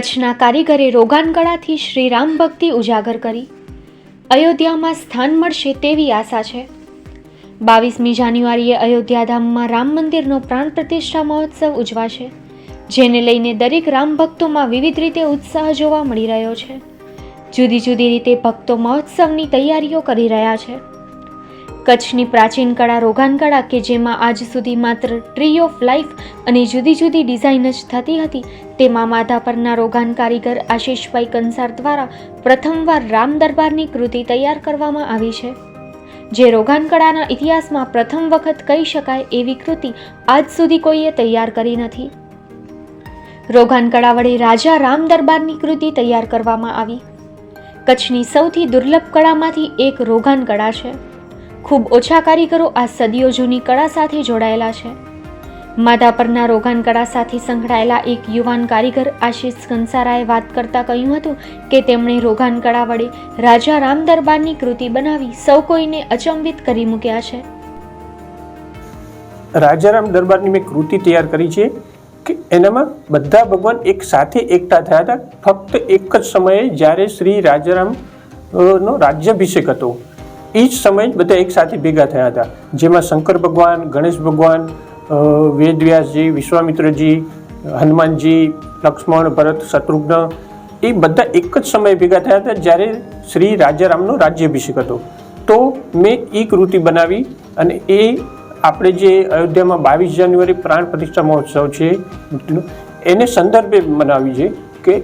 કચ્છના કારીગરે રોગાનકળાથી શ્રીરામ ભક્તિ ઉજાગર કરી. અયોધ્યામાં સ્થાન મળશે તેવી આશા છે. બાવીસમી જાન્યુઆરીએ અયોધ્યાધામમાં રામ મંદિરનો પ્રાણ પ્રતિષ્ઠા મહોત્સવ ઉજવાશે, જેને લઈને દરેક રામ ભક્તોમાં વિવિધ રીતે ઉત્સાહ જોવા મળી રહ્યો છે. જુદી જુદી રીતે ભક્તો મહોત્સવની તૈયારીઓ કરી રહ્યા છે. કચ્છની પ્રાચીન કળા રોગાન કળા કે જેમાં આજ સુધી માત્ર ટ્રી ઓફ લાઈફ અને જુદી જુદી ડિઝાઇન જ થતી હતી, તેમાં માધા પરના રોગાન કારીગર આશીષભાઈ કંસાર દ્વારા પ્રથમવાર રામ દરબારની કૃતિ તૈયાર કરવામાં આવી છે. જે રોગાન કળાના ઇતિહાસમાં પ્રથમ વખત કહી શકાય એવી કૃતિ આજ સુધી કોઈએ તૈયાર કરી નથી. રોગાન કળા વડે રાજા રામ દરબારની કૃતિ તૈયાર કરવામાં આવી. કચ્છની સૌથી દુર્લભ કળામાંથી એક રોગાન કળા છે. ખૂબ ઓછા કારીગરો આ સદીઓ જૂની કળા સાથે જોડાયેલા છે. માધાપરના રોગાન કળા સાથે સંકળાયેલા એક યુવાન કારીગર આશીષ કંસારાએ વાત કરતા કહ્યું હતું કે તેમણે રોગાન કળા વડે રાજા રામ દરબારની કૃતિ બનાવી સૌ કોઈને અચંબિત કરી મૂક્યા છે. રાજારામ દરબારની મેં કૃતિ તૈયાર કરી છે કે એનામાં બધા ભગવાન એક સાથે એકઠા થયા હતા. ફક્ત એક જ સમયે જ્યારે શ્રી રાજારામ અ, નો રાજ્યાભિષેક હતો. એ જ સમયે બધા એકસાથે ભેગા થયા હતા. જેમાં શંકર ભગવાન, ગણેશ ભગવાન વેદવ્યાસજી, વિશ્વામિત્રજી, હનુમાનજી, લક્ષ્મણ, ભરત, શત્રુઘ્ન, એ બધા એક જ સમયે ભેગા થયા હતા જ્યારે શ્રી રાજારામનો રાજ્યાભિષેક હતો. તો મેં એ કૃતિ બનાવી અને એ આપણે જે અયોધ્યામાં બાવીસ જાન્યુઆરી પ્રાણ પ્રતિષ્ઠા મહોત્સવ છે, એને સંદર્ભે મનાવી છે કે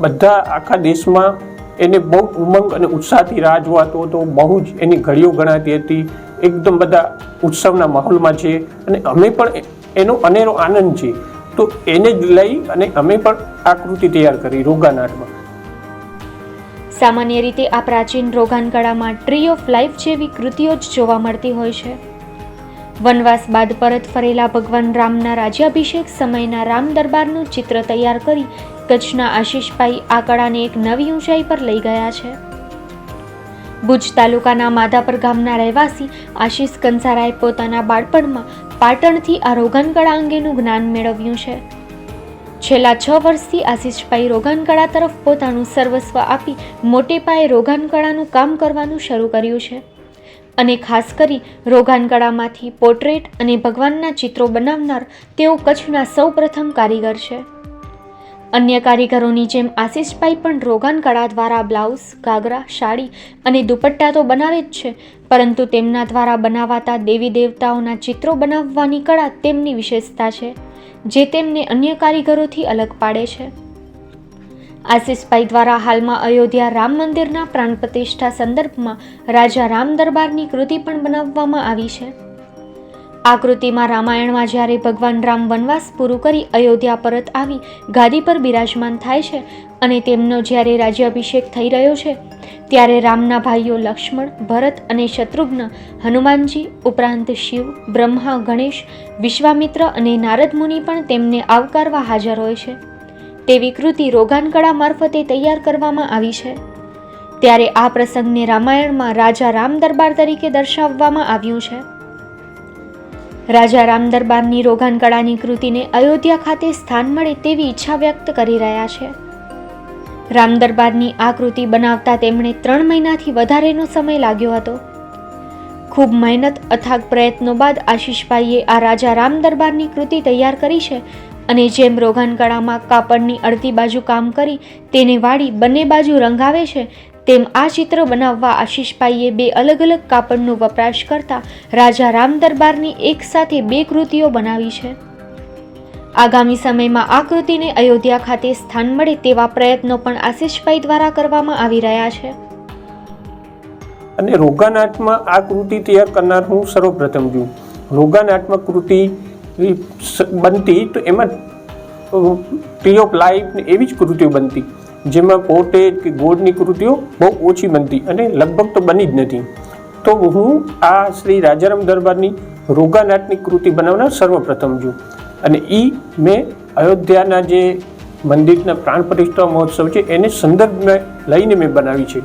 બધા આખા દેશમાં એને બહુ ઉમંગ અને ઉત્સાહથી રાહ જોવાતો હતો. બહુ જ એની ઘડીઓ ગણાતી હતી. એકદમ બધા ઉત્સવના માહોલમાં છે અને અમે પણ એનો અનેરો આનંદ છે. તો એને જ લઈ અને અમે પણ આ કૃતિ તૈયાર કરી રોગાનાટમાં સામાન્ય રીતે આ પ્રાચીન રોગાન કળામાં ટ્રી ઓફ લાઈફ જેવી કૃતિઓ જ જોવા મળતી હોય છે. વનવાસ બાદ પરત ફરેલા ભગવાન રામના રાજ્યાભિષેક સમયના રામ દરબારનું ચિત્ર તૈયાર કરી કચ્છના આશીષભાઈ આ કળાને એક નવી ઊંચાઈ પર લઈ ગયા છે. ભુજ તાલુકાના માધાપર ગામના રહેવાસી આશીષ કંસારાએ પોતાના બાળપણમાં પાટણથી આ રોગન કળા અંગેનું જ્ઞાન મેળવ્યું છે. છેલ્લા છ વર્ષથી આશીષભાઈ રોગાન કળા તરફ પોતાનું સર્વસ્વ આપી મોટે પાયે રોગાન કળાનું કામ કરવાનું શરૂ કર્યું છે. અને ખાસ કરી રોગાન કળામાંથી પોર્ટ્રેટ અને ભગવાનના ચિત્રો બનાવનાર તેઓ કચ્છના સૌપ્રથમ કારીગર છે. અન્ય કારીગરોની જેમ આશીષભાઈ પણ રોગાન કળા દ્વારા બ્લાઉઝ, ઘાઘરા, સાડી અને દુપટ્ટા તો બનાવે જ છે, પરંતુ તેમના દ્વારા બનાવાતા દેવી દેવતાઓના ચિત્રો બનાવવાની કળા તેમની વિશેષતા છે, જે તેમને અન્ય કારીગરોથી અલગ પાડે છે. આશીષભાઈ દ્વારા હાલમાં અયોધ્યા રામ મંદિરના પ્રાણ પ્રતિષ્ઠા સંદર્ભમાં રાજા રામ દરબારની કૃતિ પણ બનાવવામાં આવી છે. આ કૃતિમાં રામાયણમાં જ્યારે ભગવાન રામ વનવાસ પૂરું કરી અયોધ્યા પરત આવી, ગાદી પર બિરાજમાન થાય છે અને તેમનો જ્યારે રાજ્યાભિષેક થઈ રહ્યો છે, ત્યારે રામના ભાઈઓ લક્ષ્મણ, ભરત અને શત્રુઘ્ન, હનુમાનજી, ઉપરાંત શિવ, બ્રહ્મા, ગણેશ, વિશ્વામિત્ર અને નારદ મુનિ પણ તેમને આવકારવા હાજર હોય છે. તેવી કૃતિ રોગાનકળા મારફતે તૈયાર કરવામાં આવી છે. ત્યારે આ પ્રસંગને રામાયણમાં રાજા રામ દરબાર તરીકે દર્શાવવામાં આવ્યું છે. રાજા રામ દરબારની રોગાનકળાની કૃતિને અયોધ્યા ખાતે સ્થાન મળે તેવી ઈચ્છા વ્યક્ત કરી રહ્યા છે. રામ દરબારની આ કૃતિ બનાવતા તેમણે ત્રણ મહિનાથી વધારેનો સમય લાગ્યો હતો. ખૂબ મહેનત, અથાગ પ્રયત્નો બાદ આશીષભાઈએ આ રાજા રામ દરબારની કૃતિ તૈયાર કરી છે અને જેમ રોગાન કળામાં કાપડની અડધી બાજુ કામ કરી તેને વાળી બંને બાજુ રંગાવે છે, તેમ આ ચિત્ર બનાવવા આશીષભાઈએ બે અલગ અલગ કાપડનો વપરાશ કરતા રાજા રામ દરબારની એક સાથે બે કૃતિઓ બનાવી છે. આગામી સમયમાં આ કૃતિને અયોધ્યા ખાતે સ્થાન મળે તેવા પ્રયત્નો પણ આશીષભાઈ દ્વારા કરવામાં આવી રહ્યા છે. અને રોગાનાટમાં આ કૃતિ તૈયાર કરનાર હું સર્વપ્રથમ છું. રોગાનાટમાં કૃતિ બનતી તો એમાં ટ્રી ઓફ લાઈફ એવી જ કૃતિઓ બનતી, જેમાં પોર્ટ્રેટ કે ગોળની કૃતિઓ બહુ ઓછી બનતી અને લગભગ તો બની જ નથી. તો હું આ શ્રી રાજારામ દરબારની રોગાનાટની કૃતિ બનાવનાર સર્વપ્રથમ છું. અને એ મેં અયોધ્યાના જે મંદિરના પ્રાણ પ્રતિષ્ઠા મહોત્સવ છે, એને સંદર્ભમાં લઈને મેં બનાવી છે.